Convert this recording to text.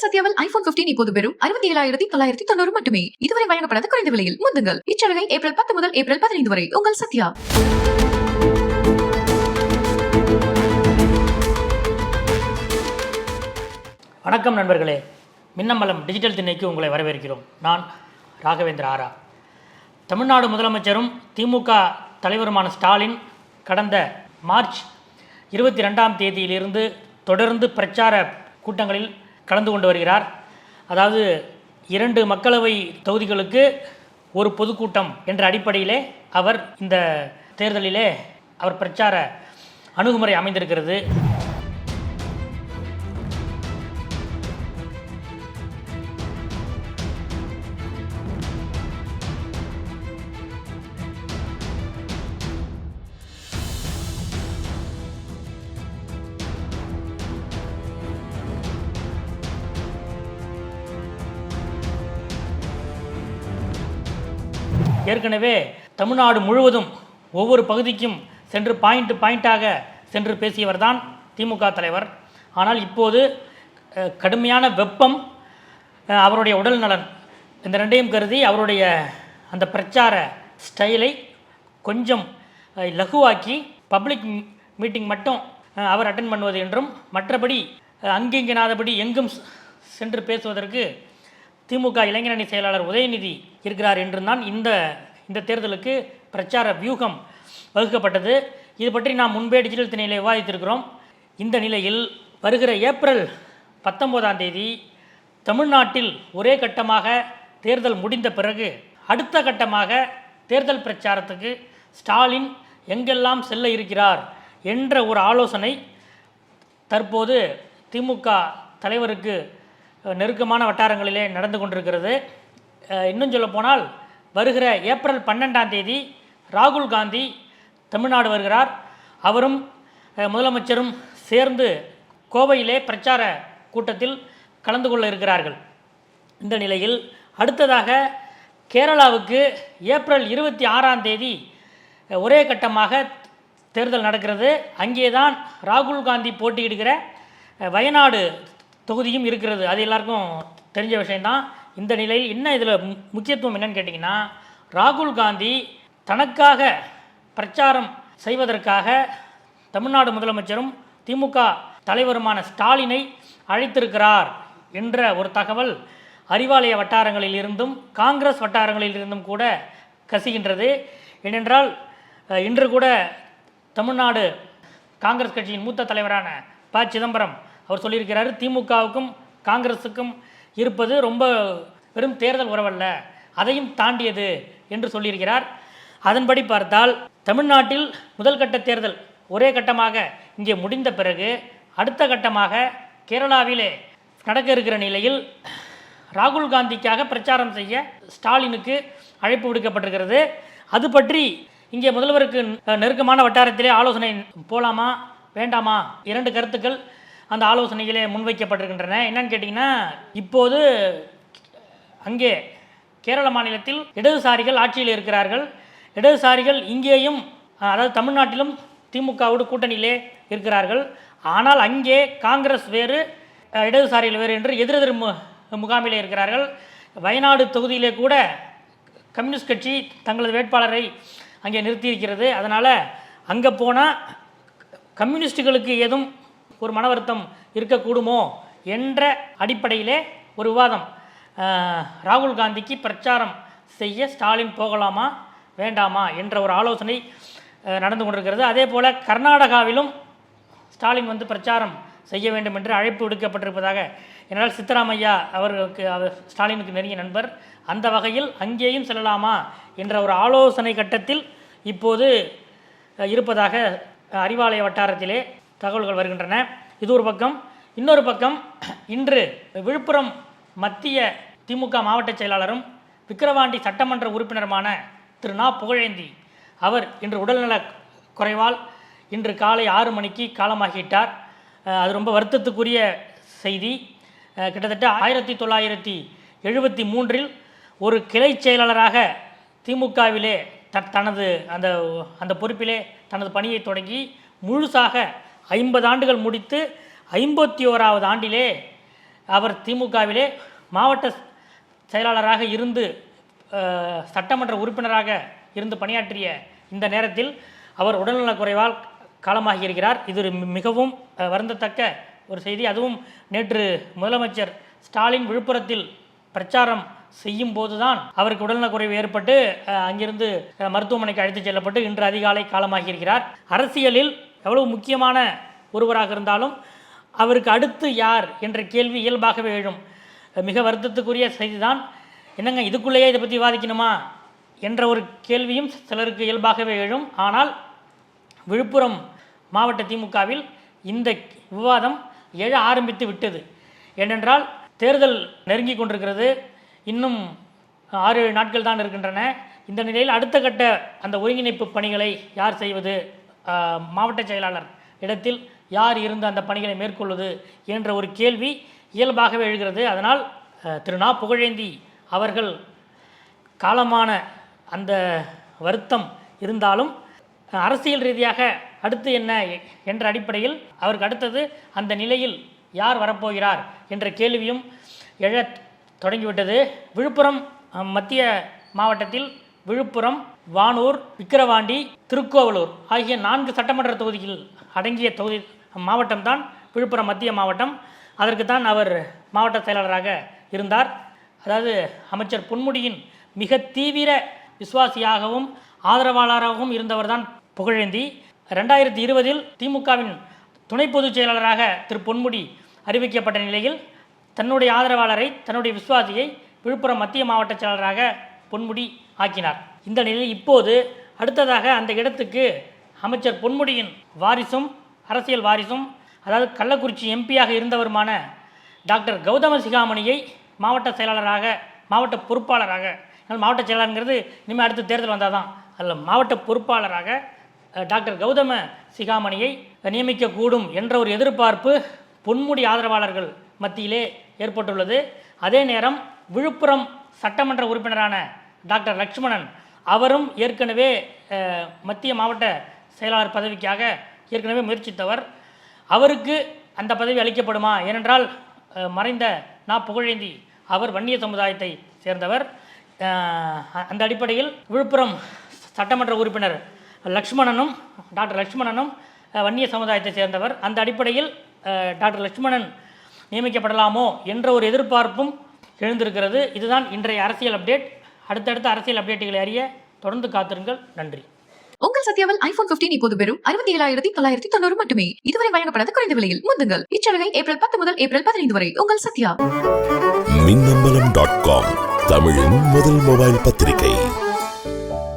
உங்கள் சத்யாவில் ஐபோன் 15 இப்போது வெறும் அறுபத்தி ஏழாயிரத்தி தொள்ளாயிரத்தி தொண்ணூறு மட்டுமே. இதுவரை வழங்கப்படாத குறைந்த விலையில். முந்துங்கள். இச்சலுகை ஏப்ரல் பத்து முதல் ஏப்ரல் பதினைந்து வரை. உங்கள் சத்யா. வணக்கம் நண்பர்களே. மின்னம்பலம் டிஜிட்டல் திண்ணைக்கு உங்களை வரவேற்கிறோம். நான் ராகவேந்திர ஆரா. தமிழ்நாடு முதலமைச்சரும் திமுக தலைவருமான ஸ்டாலின் கடந்த மார்ச் இருபத்தி ரெண்டாம் தேதியிலிருந்து தொடர்ந்து பிரச்சார கூட்டங்களில் கலந்து கொண்டு வருகிறார். அதாவது இரண்டு மக்களவை தொகுதிகளுக்கு ஒரு பொதுக்கூட்டம் என்ற அடிப்படையிலே அவர் இந்த தேர்தலிலே அவர் பிரச்சார அணுகுமுறை அமைந்திருக்கிறது. ஏற்கனவே தமிழ்நாடு முழுவதும் ஒவ்வொரு பகுதிக்கும் சென்று பாயிண்ட் பாயிண்டாக சென்று பேசியவர் தான் திமுக தலைவர். ஆனால் இப்போது கடுமையான வெப்பம் அவருடைய உடல் நலன் இந்த ரெண்டையும் கருதி அவருடைய அந்த பிரச்சார ஸ்டைலை கொஞ்சம் லகுவாக்கி பப்ளிக் மீட்டிங் மட்டும் அவர் அட்டன் பண்ணுவது என்றும் மற்றபடி அங்கிங்கனாதபடி எங்கும் சென்று பேசுவதற்கு திமுக இளைஞரணி செயலாளர் உதயநிதி இருக்கிறார் என்று தான் இந்த இந்த தேர்தலுக்கு பிரச்சார வியூகம் வகுக்கப்பட்டது. இது பற்றி நாம் முன்பே டிஜிட்டல் திணையில் விவாதித்திருக்கிறோம். இந்த நிலையில் வருகிற ஏப்ரல் பத்தொம்போதாம் தேதி தமிழ்நாட்டில் ஒரே கட்டமாக தேர்தல் முடிந்த பிறகு அடுத்த கட்டமாக தேர்தல் பிரச்சாரத்துக்கு ஸ்டாலின் எங்கெல்லாம் செல்ல இருக்கிறார் என்ற ஒரு ஆலோசனை தற்போது திமுக தலைவருக்கு நெருக்கமான வட்டாரங்களிலே நடந்து கொண்டிருக்கிறது. இன்னும் சொல்லப்போனால் வருகிற ஏப்ரல் பன்னெண்டாம் தேதி ராகுல் காந்தி தமிழ்நாடு வருகிறார். அவரும் முதலமைச்சரும் சேர்ந்து கோவையிலே பிரச்சார கூட்டத்தில் கலந்து கொள்ள இருக்கிறார்கள். இந்த நிலையில் அடுத்ததாக கேரளாவுக்கு ஏப்ரல் இருபத்தி ஆறாம் தேதி ஒரே கட்டமாக தேர்தல் நடக்கிறது. அங்கே தான் ராகுல் காந்தி போட்டியிடுகிற வயநாடு தொகுதியும் இருக்கிறது. அது எல்லாருக்கும் தெரிஞ்ச விஷயம்தான். இந்த நிலையில் என்ன இதில் முக்கியத்துவம் என்னன்னு கேட்டிங்கன்னா ராகுல் காந்தி தனக்காக பிரச்சாரம் செய்வதற்காக தமிழ்நாடு முதலமைச்சரும் திமுக தலைவருமான ஸ்டாலினை அழைத்திருக்கிறார் என்ற ஒரு தகவல் அறிவாலய வட்டாரங்களில் இருந்தும் காங்கிரஸ் வட்டாரங்களில் இருந்தும் கூட கசிகின்றது. ஏனென்றால் இன்று கூட தமிழ்நாடு காங்கிரஸ் கட்சியின் மூத்த தலைவரான ப. சிதம்பரம் அவர் சொல்லியிருக்கிறார் திமுகவுக்கும் காங்கிரஸுக்கும் இருப்பது ரொம்ப வெறும் தேர்தல் உறவல்ல. அதையும் தாண்டியது என்று சொல்லியிருக்கிறார். அதன்படி பார்த்தால் தமிழ்நாட்டில் முதல் கட்ட தேர்தல் ஒரே கட்டமாக இங்கே முடிந்த பிறகு அடுத்த கட்டமாக கேரளாவிலே நடக்க இருக்கிற நிலையில் ராகுல் காந்திக்காக பிரச்சாரம் செய்ய ஸ்டாலினுக்கு அழைப்பு விடுக்கப்பட்டிருக்கிறது. அது பற்றி இங்கே முதல்வருக்கு நெருக்கமான வட்டாரத்திலே ஆலோசனை போலாமா வேண்டாமா? இரண்டு கருத்துக்கள். அந்த ஆலோசனைகளே முன்வைக்கப்பட்டிருக்கின்றன. என்னன்னு கேட்டிங்கன்னா இப்போது அங்கே கேரள மாநிலத்தில் இடதுசாரிகள் ஆட்சியில் இருக்கிறார்கள். இடதுசாரிகள் இங்கேயும் அதாவது தமிழ்நாட்டிலும் திமுகவோடு கூட்டணியிலே இருக்கிறார்கள். ஆனால் அங்கே காங்கிரஸ் வேறு இடதுசாரிகள் வேறு என்று எதிரெதிர் மு முகாமிலே இருக்கிறார்கள். வயநாடு தொகுதியிலே கூட கம்யூனிஸ்ட் கட்சி தங்களது வேட்பாளரை அங்கே நிறுத்தியிருக்கிறது. அதனால் அங்கே போனால் கம்யூனிஸ்டுகளுக்கு ஏதும் ஒரு மன வருத்தம் இருக்கக்கூடுமோ என்ற அடிப்படையிலே ஒரு விவாதம். ராகுல் காந்திக்கு பிரச்சாரம் செய்ய ஸ்டாலின் போகலாமா வேண்டாமா என்ற ஒரு ஆலோசனை நடந்து கொண்டிருக்கிறது. அதே போல் கர்நாடகாவிலும் ஸ்டாலின் வந்து பிரச்சாரம் செய்ய வேண்டும் என்று அழைப்பு விடுக்கப்பட்டிருப்பதாக என்னால் சித்தராமையா அவர்களுக்கு அவர் ஸ்டாலினுக்கு நெருங்கிய நண்பர் அந்த வகையில் அங்கேயும் செல்லலாமா என்ற ஒரு ஆலோசனை கட்டத்தில் இப்போது இருப்பதாக அறிவாலய வட்டாரத்திலே தகவல்கள் வருகின்றன. இது ஒரு பக்கம். இன்னொரு பக்கம் இன்று விழுப்புரம் மத்திய திமுக மாவட்ட செயலாளரும் விக்கிரவாண்டி சட்டமன்ற உறுப்பினருமான திரு நா. புகழேந்தி அவர் இன்று உடல்நல குறைவால் இன்று காலை ஆறு மணிக்கு காலமாகிவிட்டார். அது ரொம்ப வருத்தத்துக்குரிய செய்தி. கிட்டத்தட்ட ஆயிரத்தி தொள்ளாயிரத்தி எழுபத்தி மூன்றில் ஒரு கிளை செயலாளராக திமுகவிலே த தனது அந்த அந்த பொறுப்பிலே தனது பணியை தொடங்கி முழுசாக ஐம்பது ஆண்டுகள் முடித்து ஐம்பத்தி ஓராவது ஆண்டிலே அவர் திமுகவிலே மாவட்ட செயலாளராக இருந்து சட்டமன்ற உறுப்பினராக இருந்து பணியாற்றிய இந்த நேரத்தில் அவர் உடல்நலக் குறைவால் காலமாகி இருக்கிறார் இது ஒரு மிகவும் வருந்தத்தக்க ஒரு செய்தி. அதுவும் நேற்று முதலமைச்சர் ஸ்டாலின் விழுப்புரத்தில் பிரச்சாரம் செய்யும் போதுதான் அவருக்கு உடல்நலக்குறைவு ஏற்பட்டு அங்கிருந்து மருத்துவமனைக்கு அழைத்துச் செல்லப்பட்டு இன்று அதிகாலை காலமாகி இருக்கிறார் அரசியலில் எவ்வளவு முக்கியமான ஒருவராக இருந்தாலும் அவருக்கு அடுத்து யார் என்ற கேள்வி இயல்பாகவே எழும். மிக வருத்தத்துக்குரிய செய்திதான். என்னங்க இதுக்குள்ளேயே இதை பற்றி விவாதிக்கணுமா என்ற ஒரு கேள்வியும் சிலருக்கு இயல்பாகவே எழும். ஆனால் விழுப்புரம் மாவட்ட திமுகவில் இந்த விவாதம் எழ ஆரம்பித்து விட்டது. ஏனென்றால் தேர்தல் நெருங்கி கொண்டிருக்கிறது. இன்னும் ஆறு ஏழு நாட்கள் தான் இருக்கின்றன. இந்த நிலையில் அடுத்த கட்ட அந்த ஒருங்கிணைப்பு பணிகளை யார் செய்வது? மாவட்ட செயலாளர் இடத்தில் யார் இருந்து அந்த பணிகளை மேற்கொள்வது என்ற ஒரு கேள்வி இயல்பாகவே எழுகிறது. அதனால் திரு. நா. புகழேந்தி அவர்கள் காலமான அந்த வருத்தம் இருந்தாலும் அரசியல் ரீதியாக அடுத்து என்ன என்ற அடிப்படையில் அவருக்கு அடுத்தது அந்த நிலையில் யார் வரப்போகிறார் என்ற கேள்வியும் எழத் தொடங்கிவிட்டது. விழுப்புரம் மத்திய மாவட்டத்தில் விழுப்புரம் வானூர் விக்கிரவாண்டி திருக்கோவலூர் ஆகிய நான்கு சட்டமன்ற தொகுதிகள் அடங்கிய தொகுதி மாவட்டம்தான் விழுப்புரம் மத்திய மாவட்டம். அதற்கு தான் அவர் மாவட்ட செயலாளராக இருந்தார். அதாவது அமைச்சர் பொன்முடியின் மிக தீவிர விசுவாசியாகவும் ஆதரவாளராகவும் இருந்தவர்தான் புகழேந்தி. ரெண்டாயிரத்தி இருபதில் திமுகவின் துணை பொதுச் செயலாளராக திரு பொன்முடி அறிவிக்கப்பட்ட நிலையில் தன்னுடைய ஆதரவாளரை தன்னுடைய விசுவாசியை விழுப்புரம் மத்திய மாவட்ட செயலாளராக பொன்முடி ஆக்கினார். இந்த நிலையில் இப்போது அடுத்ததாக அந்த இடத்துக்கு அமைச்சர் பொன்முடியின் வாரிசும் அரசியல் வாரிசும் அதாவது கள்ளக்குறிச்சி எம்பியாக இருந்தவருமான டாக்டர் கௌதம சிகாமணியை மாவட்ட செயலாளராக மாவட்ட பொறுப்பாளராக அதனால் மாவட்ட செயலாளருங்கிறது இனிமேல் அடுத்த தேர்தல் வந்தால் தான் அதில் மாவட்ட பொறுப்பாளராக டாக்டர் கௌதம சிகாமணியை நியமிக்கக்கூடும் என்ற ஒரு எதிர்பார்ப்பு பொன்முடி ஆதரவாளர்கள் மத்தியிலே ஏற்பட்டுள்ளது. அதே நேரம் விழுப்புரம் சட்டமன்ற உறுப்பினரான டாக்டர் லக்ஷ்மணன் அவரும் ஏற்கனவே மத்திய மாவட்ட செயலாளர் பதவிக்காக ஏற்கனவே முயற்சித்தவர். அவருக்கு அந்த பதவி அளிக்கப்படுமா? ஏனென்றால் மறைந்த நா. புகழேந்தி அவர் வன்னிய சமுதாயத்தை சேர்ந்தவர். அந்த அடிப்படையில் விழுப்புரம் சட்டமன்ற உறுப்பினர் லக்ஷ்மணனும் டாக்டர் லக்ஷ்மணனும் வன்னிய சமுதாயத்தை சேர்ந்தவர். அந்த அடிப்படையில் டாக்டர் லக்ஷ்மணன் நியமிக்கப்படலாமோ என்ற ஒரு எதிர்பார்ப்பும் எழுந்திருக்கிறது. இதுதான் இன்றைய அரசியல் அப்டேட். அடுத்தடுத்த அரசியல் அப்டேட்டுகளை அறிய தொடர்ந்து காத்திருங்கள். நன்றி. உங்கள் சத்யாவில் ஐபோன் 15 இப்போது வெறும் அறுபத்தி ஏழாயிரத்தி தொள்ளாயிரத்தி தொண்ணூறு மட்டுமே. இதுவரை வழங்கப்படாத குறைந்த விலையில் முந்துங்கள். இச்சலுகை ஏப்ரல் பத்து முதல் ஏப்ரல் பதினைந்து வரை. உங்கள் சத்யா. மின்னம்பலம் டாட் காம் தமிழின் முதல் மொபைல் பத்திரிகை.